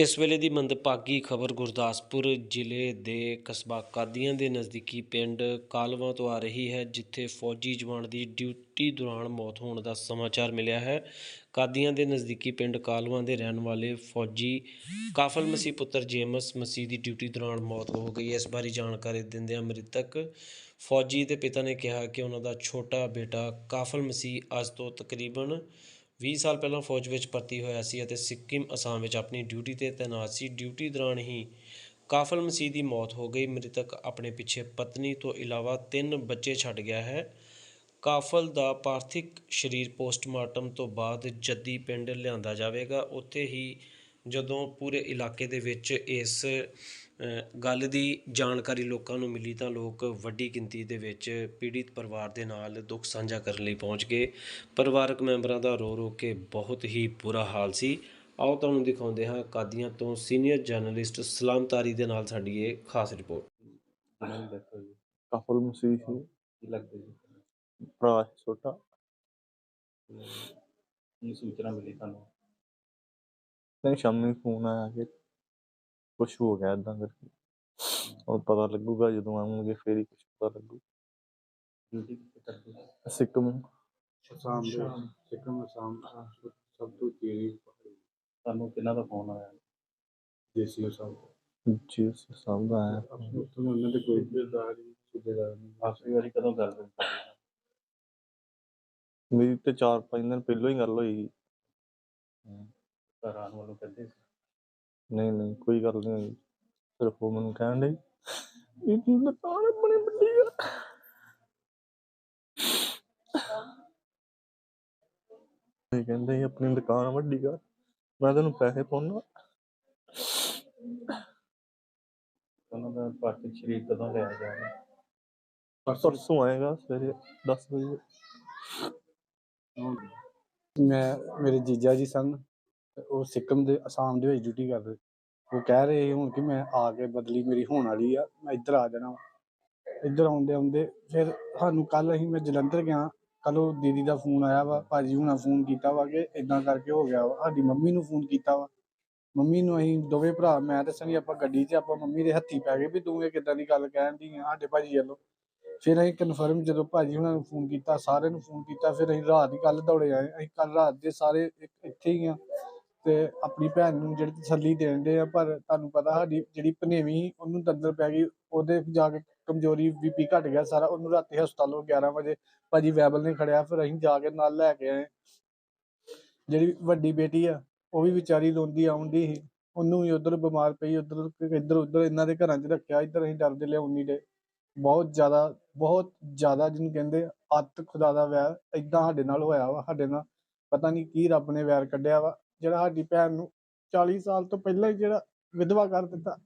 ਇਸ ਵੇਲੇ ਦੀ ਮੰਦਭਾਗੀ ਖਬਰ ਗੁਰਦਾਸਪੁਰ ਜ਼ਿਲ੍ਹੇ ਦੇ ਕਸਬਾ ਕਾਦੀਆਂ ਦੇ ਨਜ਼ਦੀਕੀ ਪਿੰਡ ਕਾਲਵਾ ਤੋਂ ਆ ਰਹੀ ਹੈ, ਜਿੱਥੇ ਫੌਜੀ ਜਵਾਨ ਦੀ ਡਿਊਟੀ ਦੌਰਾਨ ਮੌਤ ਹੋਣ ਦਾ ਸਮਾਚਾਰ ਮਿਲਿਆ ਹੈ। ਕਾਦੀਆਂ ਦੇ ਨਜ਼ਦੀਕੀ ਪਿੰਡ ਕਾਲਵਾ ਦੇ ਰਹਿਣ ਵਾਲੇ ਫੌਜੀ ਕਾਫਲ ਮਸੀਹ ਪੁੱਤਰ ਜੇਮਸ ਮਸੀਹ ਦੀ ਡਿਊਟੀ ਦੌਰਾਨ ਮੌਤ ਹੋ ਗਈ ਹੈ। ਇਸ ਬਾਰੇ ਜਾਣਕਾਰੀ ਦਿੰਦਿਆਂ ਮ੍ਰਿਤਕ ਫੌਜੀ ਦੇ ਪਿਤਾ ਨੇ ਕਿਹਾ ਕਿ ਉਹਨਾਂ ਦਾ ਛੋਟਾ ਬੇਟਾ ਕਾਫਲ ਮਸੀਹ ਅੱਜ ਤੋਂ ਤਕਰੀਬਨ ਵੀਹ ਸਾਲ ਪਹਿਲਾਂ ਫੌਜ ਵਿੱਚ ਭਰਤੀ ਹੋਇਆ ਸੀ ਅਤੇ ਸਿੱਕਿਮ ਅਸਾਮ ਵਿੱਚ ਆਪਣੀ ਡਿਊਟੀ ਤੇ ਤੈਨਾਤ ਸੀ। ਡਿਊਟੀ ਦੌਰਾਨ ਹੀ ਕਾਫਲ ਮਸੀਹ ਦੀ ਮੌਤ ਹੋ ਗਈ। ਮ੍ਰਿਤਕ ਆਪਣੇ ਪਿੱਛੇ ਪਤਨੀ ਤੋਂ ਇਲਾਵਾ ਤਿੰਨ ਬੱਚੇ ਛੱਡ ਗਿਆ ਹੈ। ਕਾਫਲ ਦਾ ਪਾਰਥਿਕ ਸਰੀਰ ਪੋਸਟਮਾਰਟਮ ਤੋਂ ਬਾਅਦ ਜੱਦੀ ਪਿੰਡ ਲਿਆਂਦਾ ਜਾਵੇਗਾ। ਉੱਥੇ ਹੀ ਜਦੋਂ ਪੂਰੇ ਇਲਾਕੇ ਦੇ ਵਿੱਚ ਇਸ ਗੱਲ ਦੀ ਜਾਣਕਾਰੀ ਲੋਕਾਂ ਨੂੰ ਮਿਲੀ ਤਾਂ ਲੋਕ ਵੱਡੀ ਗਿਣਤੀ ਦੇ ਵਿੱਚ ਪੀੜਿਤ ਪਰਿਵਾਰ ਦੇ ਨਾਲ ਦੁੱਖ ਸਾਂਝਾ ਕਰਨ ਲਈ ਪਹੁੰਚ ਗਏ। ਪਰਿਵਾਰਕ ਮੈਂਬਰਾਂ ਦਾ ਰੋ ਰੋ ਕੇ ਬਹੁਤ ਹੀ ਬੁਰਾ ਹਾਲ ਸੀ। ਆਓ ਤੁਹਾਨੂੰ ਦਿਖਾਉਂਦੇ ਹਾਂ ਕਾਦੀਆਂ ਤੋਂ ਸੀਨੀਅਰ ਜਰਨਲਿਸਟ ਸਲਾਮਤਾਰੀ ਦੇ ਨਾਲ ਸਾਡੀ ਇਹ ਖਾਸ ਰਿਪੋਰਟ। ਨਹੀਂ ਦੇਖੋ ਜੀ ਕਫਲ ਮਸੀਹ ਸੀ। ਲੱਗਦਾ ਜੀ? ਭਰਾ ਛੋਟਾ। ਕੀ ਸੂਚਨਾ ਮਿਲੀ ਤੁਹਾਨੂੰ? ਨਹੀਂ ਸ਼ਾਮੀ ਫੋਨ ਆਇਆ ਕਿ ਕੁਝ ਹੋ ਗਿਆ ਇਦਾਂ ਕਰਕੇ। ਉਹ ਪਤਾ ਲੱਗੂਗਾ ਜਦੋਂ ਆਉਂਗੇ ਫੇਰ ਹੀ ਕੁਝ ਪਤਾ ਲੱਗੂ। ਡਿਊਟੀ ਕਿੱਥੇ ਕਰਦੇ ਸੀ? ਸਿੱਕਮ ਅਸਾਮ ਦੇ ਸਿੱਕਮ ਅਸਾਮ ਸਭ ਤੋਂ ਤੇਜ਼ੀ ਤੁਹਾਨੂੰ ਕਿਹਨਾਂ ਦਾ ਫੋਨ ਆਇਆ? ਦੇਸੀ ਸਾਹਿਬ ਜੀ ਸਾਹਿਬ ਦਾ ਆਇਆ ਆਪਣੇ ਤੋਂ ਉਹਨਾਂ ਦੇ ਕੋਈ ਬਿਲਦਾਰ ਸੁਬੇਦਾਰ ਨਹੀਂ। ਆਖਰੀ ਵਾਰੀ ਕਦੋਂ ਗੱਲ ਹੋਈ? ਤੁਹਾਡੀ? ਮੇਰੀ ਤੇ 4-5 ਦਿਨ ਪਹਿਲਾਂ ਹੀ ਗੱਲ ਹੋਈ। ਸੀ। ਘਰ ਵੱਲੋਂ ਕਹਿੰਦੇ ਸੀ। ਨਹੀਂ ਨਹੀਂ ਕੋਈ ਗੱਲ ਨਹੀਂ ਹੋਈ ਸਿਰਫ ਉਹ ਮੈਨੂੰ ਕਹਿਣ ਡਈ ਇਹ ਤੂੰ ਦੁਕਾਨ ਆਪਣੀ ਵੱਡੀ ਕਰ ਇਹ ਕਹਿੰਦੇ ਸੀ ਆਪਣੀ ਦੁਕਾਨ ਵੱਡੀ ਕਰ ਮੈਂ ਤੈਨੂੰ ਪੈਸੇ ਪਾਉਣਾ ਉਹਨਾਂ ਦਾ ਪਾਰਥਿਵ ਸਰੀਰ ਕਦੋਂ ਲਿਆ ਜਾਵੇ ਪਰਸੋਂ ਆਏਗਾ ਸਵੇਰੇ 10 ਵਜੇ। ਮੈਂ ਮੇਰੇ ਜੀਜਾ ਜੀ ਸਨ। ਉਹ ਸਿੱਕਮ ਦੇ ਅਸਾਮ ਦੇ ਵਿੱਚ ਡਿਊਟੀ ਕਰਦੇ। ਉਹ ਕਹਿ ਰਹੇ ਹੁਣ ਕਿ ਮੈਂ ਆ ਕੇ ਬਦਲੀ ਮੇਰੀ ਹੋਣ ਵਾਲੀ ਆ, ਮੈਂ ਇੱਧਰ ਆ ਜਾਣਾ ਵਾ। ਇੱਧਰ ਆਉਂਦੇ ਆਉਂਦੇ ਫਿਰ ਸਾਨੂੰ ਕੱਲ ਅਸੀਂ ਮੈਂ ਜਲੰਧਰ ਗਿਆ ਕੱਲ ਉਹ ਦੀਦੀ ਦਾ ਫੋਨ ਆਇਆ ਵਾ, ਭਾਜੀ ਹੁਣਾਂ ਫੋਨ ਕੀਤਾ ਵਾ ਕਿ ਇਦਾਂ ਕਰਕੇ ਹੋ ਗਿਆ ਵਾ, ਸਾਡੀ ਮੰਮੀ ਨੂੰ ਫੋਨ ਕੀਤਾ ਵਾ। ਮੰਮੀ ਨੂੰ ਅਸੀਂ ਦੋਵੇਂ ਭਰਾ, ਮੈਂ ਤੇ ਸਨੀ ਆਪਾਂ ਗੱਡੀ 'ਚ ਆਪਾਂ ਮੰਮੀ ਦੇ ਹੱਥੀ ਪੈ ਗਏ ਵੀ ਤੂੰ ਇਹ ਕਿੱਦਾਂ ਦੀ ਗੱਲ ਕਹਿਣ ਦੀ ਆ, ਸਾਡੇ ਭਾਜੀ ਵੱਲੋਂ। ਫਿਰ ਅਸੀਂ ਕਨਫਰਮ ਜਦੋਂ ਭਾਜੀ ਹੁਣਾਂ ਨੂੰ ਫੋਨ ਕੀਤਾ, ਸਾਰਿਆਂ ਨੂੰ ਫੋਨ ਕੀਤਾ, ਫਿਰ ਅਸੀਂ ਰਾਤ ਹੀ ਕੱਲ ਦੌੜੇ ਆਏ। ਅਸੀਂ ਕੱਲ ਰਾਤ ਦੇ ਸਾਰੇ ਇੱਥੇ ਹੀ ਆ। ਤੇ ਆਪਣੀ ਭੈਣ ਨੂੰ ਜਿਹੜੀ ਤਸੱਲੀ ਦੇਣਦੇ ਆ ਪਰ ਤੁਹਾਨੂੰ ਪਤਾ ਸਾਡੀ ਜਿਹੜੀ ਭਨੇਵੀਂ ਸੀ, ਉਹਨੂੰ ਦੰਦਰ ਪੈ ਗਈ ਉਹਦੇ ਜਾ ਕੇ ਕਮਜ਼ੋਰੀ ਬੀਪੀ ਘਟ ਗਿਆ ਸਾਰਾ ਉਹਨੂੰ ਰਾਤੀ ਹਸਪਤਾਲੋਂ 11 ਵਜੇ ਭਾਜੀ ਵੈਬਲ ਨੇ ਖੜਿਆ ਫਿਰ ਅਸੀਂ ਜਾ ਕੇ ਨਾਲ ਲੈ ਕੇ ਆਏ। ਜਿਹੜੀ ਵੱਡੀ ਬੇਟੀ ਆ ਉਹ ਵੀ ਵਿਚਾਰੀ ਰੋਂਦੀ ਆਉਂਦੀ ਸੀ ਉਹਨੂੰ ਵੀ ਉਧਰ ਬਿਮਾਰ ਪਈ ਉਧਰ ਇੱਧਰ ਉਧਰ ਇਹਨਾਂ ਦੇ ਘਰਾਂ 'ਚ ਰੱਖਿਆ ਇੱਧਰ ਅਸੀਂ ਡਰਦੇ ਲਿਆਉਣੀ ਦੇ ਬਹੁਤ ਜ਼ਿਆਦਾ ਬਹੁਤ ਜ਼ਿਆਦਾ ਜਿਹਨੂੰ ਕਹਿੰਦੇ ਅੱਤ ਖੁਦਾ ਦਾ ਵੈਰ ਏਦਾਂ ਸਾਡੇ ਨਾਲ ਹੋਇਆ ਵਾ ਸਾਡੇ ਨਾਲ ਪਤਾ ਨਹੀਂ ਕੀ ਰੱਬ ਨੇ ਵੈਰ ਕੱਢਿਆ ਵਾ। ਜਿਹੜਾ ਸਾਡੀ ਭੈਣ ਨੂੰ 40 ਸਾਲ ਤੋਂ ਪਹਿਲਾਂ ਹੀ ਜਿਹੜਾ ਵਿਧਵਾ ਕਰ ਦਿੱਤਾ।